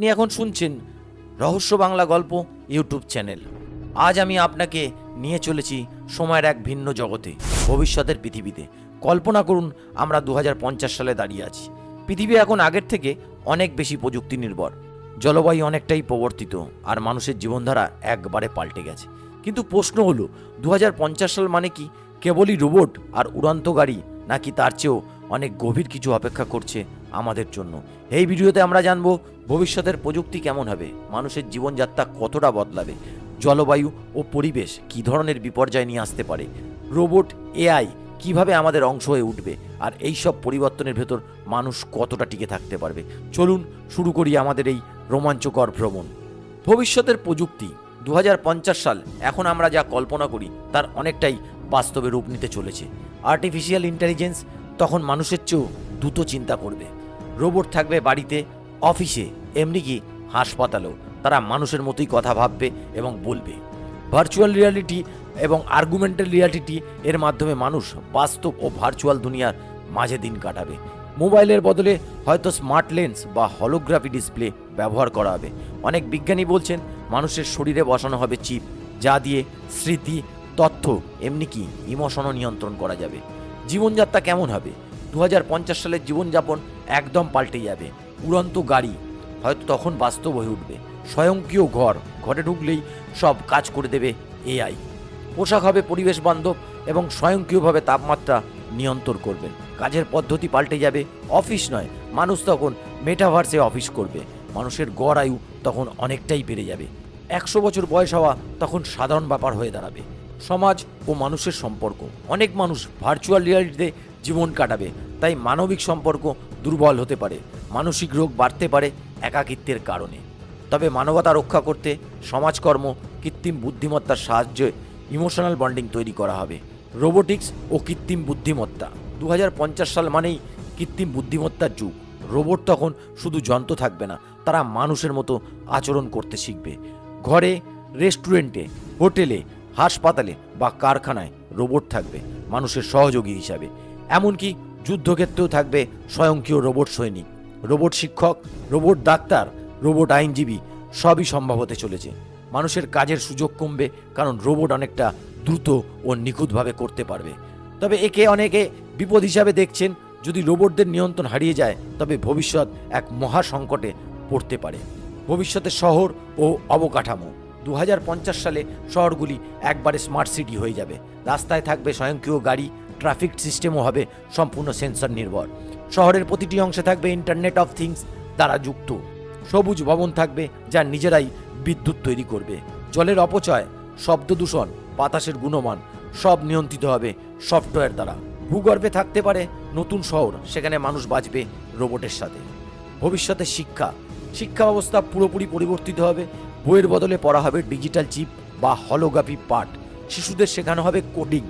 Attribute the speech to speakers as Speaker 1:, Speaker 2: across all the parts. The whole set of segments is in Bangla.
Speaker 1: আপনি এখন শুনছেন রহস্য বাংলা গল্প ইউটিউব চ্যানেল। আজ আমি আপনাকে নিয়ে চলেছি সময়ের এক ভিন্ন জগতে, ভবিষ্যতের পৃথিবীতে। কল্পনা করুন, আমরা দু হাজার পঞ্চাশ সালে দাঁড়িয়ে আছি। পৃথিবী এখন আগের থেকে অনেক বেশি প্রযুক্তি নির্ভর জলবায়ু অনেকটাই প্রবর্তিত, আর মানুষের জীবনধারা একবারে পাল্টে গেছে। কিন্তু প্রশ্ন হলো দু হাজার পঞ্চাশ সাল মানে কি? কেবলই রোবট আর উড়ন্ত গাড়ি নাকি তার চেয়েও অনেক গভীর কিছু অপেক্ষা করছে আমাদের জন্য। এই ভিডিওতে আমরা জানব ভবিষ্যতের প্রযুক্তি কেমন হবে, মানুষের জীবনযাত্রা কতটা বদলাবে, জলবায়ু ও পরিবেশ কী ধরনের বিপর্যয় নিয়ে আসতে পারে, রোবট, এআই কীভাবে আমাদের অংশ হয়ে উঠবে, আর এই সব পরিবর্তনের ভেতর মানুষ কতটা টিকে থাকতে পারবে। চলুন শুরু করি আমাদের এই রোমাঞ্চকর ভ্রমণ। ভবিষ্যতের প্রযুক্তি দু হাজার পঞ্চাশ সাল, এখন আমরা যা কল্পনা করি তার অনেকটাই বাস্তবে রূপ নিতে চলেছে। আর্টিফিশিয়াল ইন্টেলিজেন্স তখন মানুষের চেয়েও দ্রুত চিন্তা করবে। রোবট থাকবে বাড়িতে, অফিসে এমনকি হাসপাতালেও। তারা মানুষের মতোই কথা ভাববে এবং বলবে। ভার্চুয়াল রিয়ালিটি এবং আর্গুমেন্টাল রিয়ালিটি এর মাধ্যমে মানুষ বাস্তব ও ভার্চুয়াল দুনিয়ার মাঝে দিন কাটাবে। মোবাইলের বদলে হয়তো স্মার্ট লেন্স বা হলোগ্রাফি ডিসপ্লে ব্যবহার করা হবে। অনেক বিজ্ঞানী বলছেন, মানুষের শরীরে বসানো হবে চিপ যা দিয়ে স্মৃতি, তথ্য, এমনি কি ইমোশনও নিয়ন্ত্রণ করা যাবে। জীবনযাত্রা কেমন হবে? দু হাজার পঞ্চাশ সালের জীবনযাপন একদম পাল্টে যাবে। উড়ন্ত গাড়ি। হয়তো তখন বাস্তব হয়ে উঠবে। স্বয়ংক্রিয় ঘর। ঘরে ঢুকলেই সব কাজ করে দেবে এআই পোশাক হবে পরিবেশ বান্ধব এবং স্বয়ংক্রিয়ভাবে তাপমাত্রা নিয়ন্ত্রণ করবেন কাজের পদ্ধতি পাল্টে যাবে। অফিস নয়। মানুষ তখন মেটাভার্সে অফিস করবে। মানুষের গড় আয়ু তখন অনেকটাই বেড়ে যাবে। একশো বছর বয়স হওয়া তখন সাধারণ ব্যাপার হয়ে দাঁড়াবে। সমাজ ও মানুষের সম্পর্ক। অনেক মানুষ ভার্চুয়াল রিয়ালিটিতে জীবন কাটাবে। তাই মানবিক সম্পর্ক দুর্বল হতে পারে, মানসিক রোগ বাড়তে পারে একাকিত্বের কারণে। তবে মানবতা রক্ষা করতে সমাজকর্ম, কৃত্রিম বুদ্ধিমত্তার সাহায্যে ইমোশনাল বন্ডিং তৈরি করা হবে। রোবোটিক্স ও কৃত্রিম বুদ্ধিমত্তা। দু হাজার পঞ্চাশ সাল মানেই কৃত্রিম বুদ্ধিমত্তার যুগ। রোবট তখন শুধু যন্ত্র থাকবে না, তারা মানুষের মতো আচরণ করতে শিখবে। ঘরে, রেস্টুরেন্টে, হোটেলে, হাসপাতালে বা কারখানায় রোবট থাকবে, মানুষের সহযোগী হিসাবে। এমনকি যুদ্ধক্ষেত্রেও থাকবে স্বয়ংক্রিয় রোবট সৈনিক, রোবট শিক্ষক, রোবট ডাক্তার, রোবট আইনজীবী, সবই সম্ভব হতে চলেছে। মানুষের কাজের সুযোগ কমবে কারণ রোবট অনেকটা দ্রুত ও নিখুঁতভাবে করতে পারবে। তবে একে অনেকে বিপদ হিসাবে দেখছেন, যদি রোবটদের নিয়ন্ত্রণ হারিয়ে যায়, তবে ভবিষ্যৎ এক মহা সংকটে পড়তে পারে। ভবিষ্যতে শহর ও অবকাঠামো। দু হাজার পঞ্চাশ সালে শহরগুলি একবারে স্মার্ট সিটি হয়ে যাবে। রাস্তায় থাকবে স্বয়ংক্রিয় গাড়ি ট্রাফিক সিস্টেমও হবে সম্পূর্ণ সেন্সর নির্ভর শহরের প্রতিটি অংশে থাকবে ইন্টারনেট অফ থিংস দ্বারা যুক্ত। সবুজ ভবন থাকবে যা নিজেরাই বিদ্যুৎ তৈরি করবে। জলের অপচয়, শব্দ দূষণ, বাতাসের গুণমান, সব নিয়ন্ত্রিত হবে সফটওয়্যার দ্বারা। ভূগর্ভে থাকতে পারে নতুন শহর, সেখানে মানুষ বাঁচবে রোবটের সাথে। ভবিষ্যতে শিক্ষা। শিক্ষা ব্যবস্থা পুরোপুরি পরিবর্তিত হবে। বইয়ের বদলে পড়া হবে ডিজিটাল চিপ বা হলোগ্রাফি পাঠ। শিশুদের শেখানো হবে কোডিং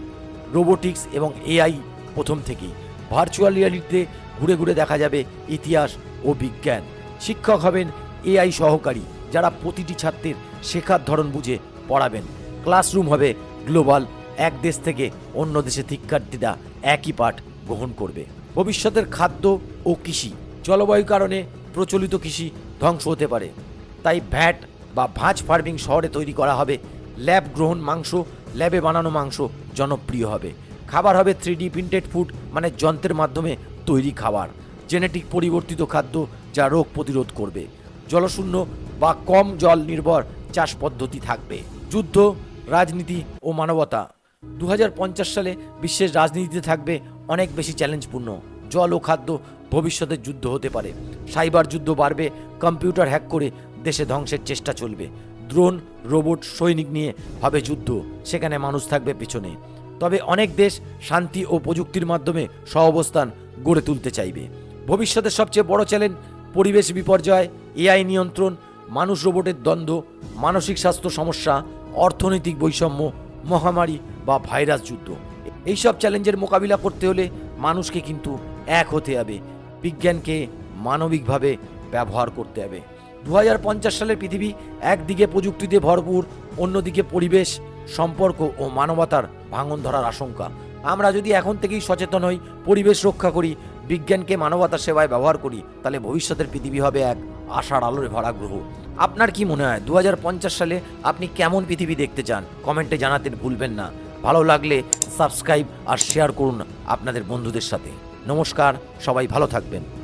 Speaker 1: রোবোটিক্স এবং এআই প্রথম থেকেই। ভার্চুয়াল রিয়ালিটিতে ঘুরে ঘুরে দেখা যাবে ইতিহাস ও বিজ্ঞান। শিক্ষক হবেন এআই সহকারী, যারা প্রতিটি ছাত্রের শেখার ধরন বুঝে পড়াবেন। ক্লাসরুম হবে গ্লোবাল, এক দেশ থেকে অন্য দেশে শিক্ষার্থীরা একই পাঠ গ্রহণ করবে। ভবিষ্যতের খাদ্য ও কৃষি, জলবায়ু কারণে প্রচলিত কৃষি ধ্বংস হতে পারে। তাই ভ্যাট বা ভাঁজ ফার্মিং শহরে তৈরি করা হবে ল্যাব গ্রহণ মাংস ল্যাবে বানানো মাংস জনপ্রিয় হবে। খাবার হবে থ্রি ডি প্রিন্টেড ফুড মানে যন্ত্রের মাধ্যমে তৈরি খাবার, জেনেটিক পরিবর্তিত খাদ্য যা রোগ প্রতিরোধ করবে। জলশূন্য বা কম জল নির্ভর চাষ পদ্ধতি থাকবে। যুদ্ধ, রাজনীতি ও মানবতা। দু হাজার পঞ্চাশ সালে বিশ্বের রাজনীতিতে থাকবে অনেক বেশি চ্যালেঞ্জপূর্ণ। জল ও খাদ্য ভবিষ্যতের যুদ্ধ হতে পারে। সাইবার যুদ্ধ বাড়বে, কম্পিউটার হ্যাক করে দেশে ধ্বংসের চেষ্টা চলবে। ড্রোন, রোবট, সৈনিক নিয়ে হবে যুদ্ধ। সেখানে মানুষ থাকবে পিছনে। তবে অনেক দেশ শান্তি ও প্রযুক্তির মাধ্যমে সহাবস্থান গড়ে তুলতে চাইবে। ভবিষ্যতের সবচেয়ে বড় চ্যালেঞ্জ পরিবেশ বিপর্যয়, এআই নিয়ন্ত্রণ, মানুষ রোবটের দ্বন্দ্ব, মানসিক স্বাস্থ্য সমস্যা, অর্থনৈতিক বৈষম্য, মহামারী বা ভাইরাস যুদ্ধ। এইসব চ্যালেঞ্জের মোকাবিলা করতে হলে মানুষকে কিন্তু এক হতে হবে। বিজ্ঞানকে মানবিকভাবে ব্যবহার করতে হবে। দু হাজার পঞ্চাশ সালের পৃথিবী একদিকে প্রযুক্তিতে ভরপুর, অন্যদিকে পরিবেশ, সম্পর্ক ও মানবতার ভাঙন ধরার আশঙ্কা। আমরা যদি এখন থেকেই সচেতন হই, পরিবেশ রক্ষা করি, বিজ্ঞানকে মানবতার সেবায় ব্যবহার করি, তাহলে ভবিষ্যতের পৃথিবী হবে এক আশার আলোর ভরা গ্রহ আপনার কি মনে হয় দু হাজার পঞ্চাশ সালে আপনি কেমন পৃথিবী দেখতে চান? কমেন্টে জানাতে ভুলবেন না। ভালো লাগলে সাবস্ক্রাইব আর শেয়ার করুন আপনাদের বন্ধুদের সাথে। নমস্কার, সবাই ভালো থাকবেন।